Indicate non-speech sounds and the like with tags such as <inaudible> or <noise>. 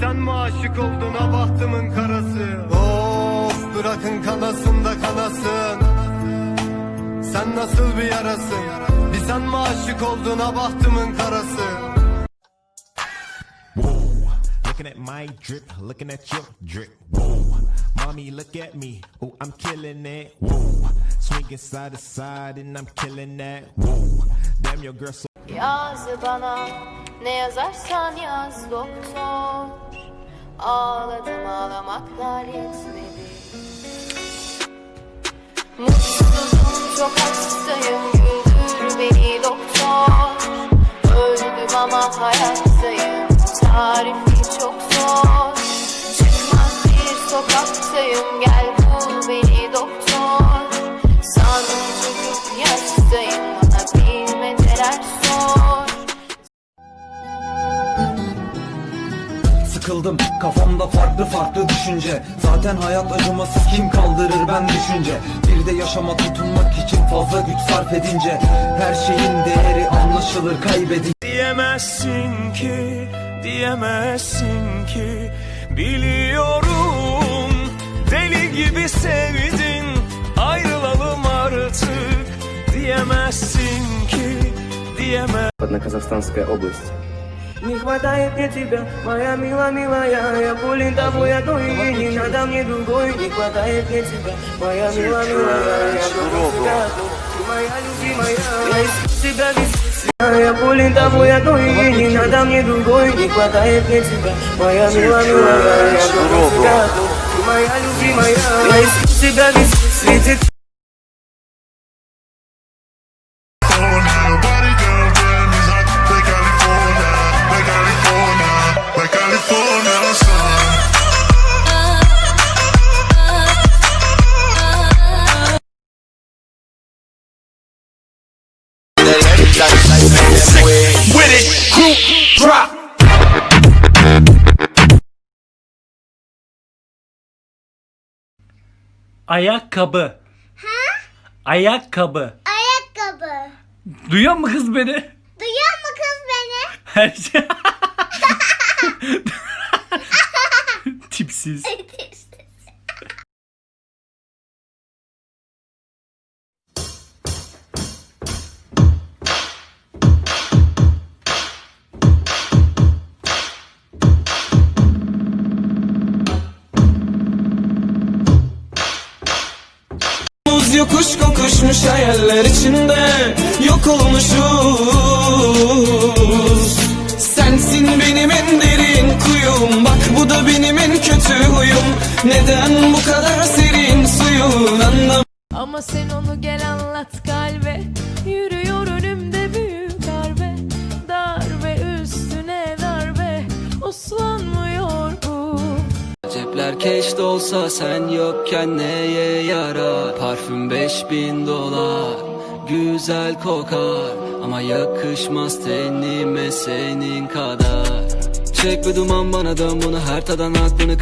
Sen mi aşık oldun ha bahtımın karası Of bırakın kanasın da kanasın Sen nasıl bir yarasın Bir sen mi aşık oldun ha bahtımın karası Whoa, looking at my drip, looking at your drip. Whoa, mommy, look at me. Oh, I'm killing it. Whoa, swinging side to side and I'm killing that. Whoa, damn your girl so. Yaz bana ne yazarsan yaz doktor Ağladım ağlamaklar yetmedi Mutsuzum çok hastayım güldür beni doktor. Öldüm ama hayattayım tarifi çok zor. Çıkmaz bir sokaktayım gel Sıkıldım kafamda farklı farklı düşünce Zaten hayat acımasız kim kaldırır ben düşünce Bir de yaşama tutunmak için fazla güç sarf edince Her şeyin değeri anlaşılır kaybedince Diyemezsin ki, diyemezsin ki Biliyorum deli gibi sevdin Ayrılalım artık Diyemezsin ki, diyemezsin Одноказахстанская область. Не хватает мне тебя, моя мила, милая Я болен тобой одной и не надо мне другой. Не хватает мне тебя, моя мила, милая Я просто готов, ты моя любимая Я ищу тебя везде я болен тобой одной и не надо мне другой. Не хватает мне тебя, моя мила, милая Я просто готов, ты моя любимая Я тебя везде, среди Ayakkabı. Ha? Ayakkabı. Ayakkabı. Duyuyor mu kız beni? Duyuyor mu kız beni? Her şey. <laughs> <laughs> Tipsiz. <laughs> yokuş kokuşmuş hayaller içinde. Yok olmuşuz. Sensin benim en derin kuyum. Bak bu da benim en kötü huyum. Neden bu kadar serin suyun? Anlam Ama sen onu gel anlat kalbe. Yürüyor önümde Keş olsa sen yokken neye yarar Parfüm 5000 dolar güzel kokar. Ama yakışmaz tenime senin kadar. Çek bir duman bana dön bunu her tadan aklını